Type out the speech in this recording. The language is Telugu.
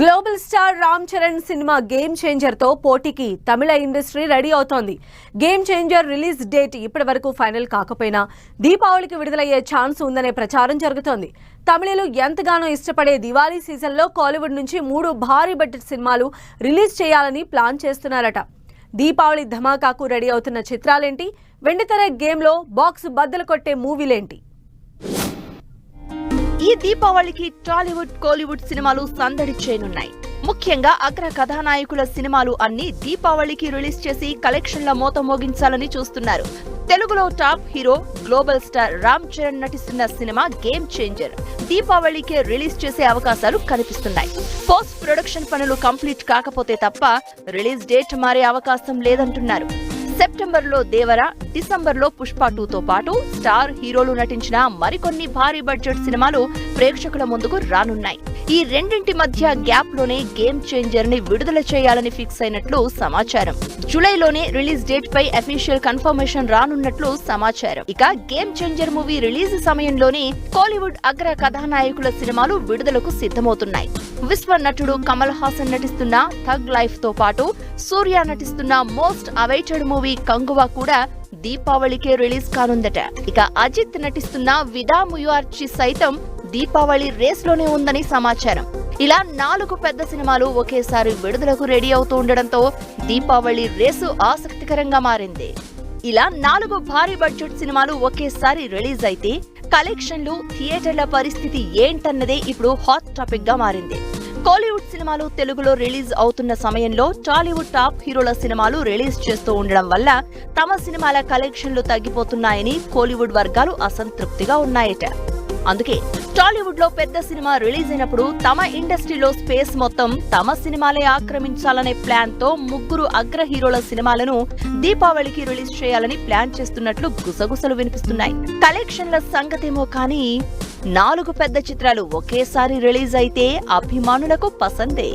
Global star Ram Charan cinema game చేంజర్తో పోటీకి తమిళ ఇండస్ట్రీ రెడీ అవుతోంది. గేమ్ చేంజర్ రిలీజ్ డేట్ ఇప్పటి వరకు ఫైనల్ కాకపోయినా దీపావళికి విడుదలయ్యే ఛాన్స్ ఉందనే ప్రచారం జరుగుతోంది. తమిళలు ఎంతగానో ఇష్టపడే దివాళీ సీజన్లో కాలీవుడ్ నుంచి మూడు భారీ బడ్జెట్ సినిమాలు రిలీజ్ చేయాలని ప్లాన్ చేస్తున్నారట. దీపావళి ధమాకాకు రెడీ అవుతున్న చిత్రాలేంటి? వెండితెర గేమ్లో బాక్స్ బద్దలు కొట్టే మూవీలేంటి? దీపావళికి టాలీవుడ్ కోలీవుడ్ సినిమాలు సందడి చేయనున్నాయి. ముఖ్యంగా అగ్ర కథానాయకుల సినిమాలు అన్ని దీపావళికి రిలీజ్ చేసి కలెక్షన్ల మూత మోగించాలని చూస్తున్నారు. తెలుగులో top hero global star Ram Charan నటిస్తున్న సినిమా గేమ్ చేంజర్. దీపావళికే రిలీజ్ చేసే అవకాశాలు కనిపిస్తున్నాయి. పోస్ట్ ప్రొడక్షన్ పనులు కంప్లీట్ కాకపోతే తప్ప రిలీజ్ డేట్ మారే అవకాశం లేదంటున్నారు. సెప్టెంబర్లో దేవర డిసెంబర్లో పుష్ప టూతో పాటు స్టార్ హీరోలు నటించిన మరికొన్ని భారీ బడ్జెట్ సినిమాలు ప్రేక్షకుల ముందుకు రానున్నాయి. ఈ రెండింటి మధ్య గ్యాప్లోనే గేమ్ చేంజర్ని విడుదల చేయాలని ఫిక్స్ అయినట్లు సమాచారం. జూలైలోనే రిలీజ్ డేట్ పై అఫీషియల్ కన్ఫర్మేషన్ రానున్నట్లు సమాచారం. ఇక గేమ్ చేంజర్ మూవీ రిలీజ్ సమయంలోనే కోలీవుడ్ అగ్ర కథానాయకుల సినిమాలు విడుదలకు సిద్ధమవుతున్నాయి. విశ్వ నటుడు కమల్ హాసన్ నటిస్తున్న థగ్ లైఫ్తో పాటు సూర్య నటిస్తున్న మోస్ట్ అవైటెడ్ మూవీ కంగువా కూడా దీపావళికే రిలీజ్ కానుందట. ఇక అజిత్ నటిస్తున్న విదా ముయార్చి సైతం దీపావళి రేస్లోనే ఉందని సమాచారం. ఇలా నాలుగు పెద్ద సినిమాలు ఒకేసారి విడుదలకు రెడీ అవుతూ ఉండడంతో దీపావళి రేసు ఆసక్తికరంగా మారింది. ఇలా నాలుగు భారీ బడ్జెట్ సినిమాలు ఒకేసారి రిలీజ్ అయితే కలెక్షన్లు థియేటర్ల పరిస్థితి ఏంటన్నదే ఇప్పుడు హాట్ టాపిక్గా మారింది. కోలీవుడ్ సినిమాలు తెలుగులో రిలీజ్ అవుతున్న సమయంలో టాలీవుడ్ టాప్ హీరోల సినిమాలు రిలీజ్ చేస్తూ ఉండడం వల్ల తమ సినిమాల కలెక్షన్లు తగ్గిపోతున్నాయని కోలీవుడ్ వర్గాలు అసంతృప్తిగా ఉన్నాయట. అందుకే టాలీవుడ్లో పెద్ద సినిమా రిలీజ్ అయినప్పుడు తమ ఇండస్ట్రీలో స్పేస్ మొత్తం తమ సినిమాలే ఆక్రమించాలనే ప్లాన్తో ముగ్గురు అగ్ర హీరోల సినిమాలను దీపావళికి రిలీజ్ చేయాలని ప్లాన్ చేస్తున్నట్లు గుసగుసలు వినిపిస్తున్నాయి. కలెక్షన్ల సంగతేమో కానీ నాలుగు పెద్ద చిత్రాలు ఒకేసారి రిలీజ్ అయితే అభిమానులకు పసందే.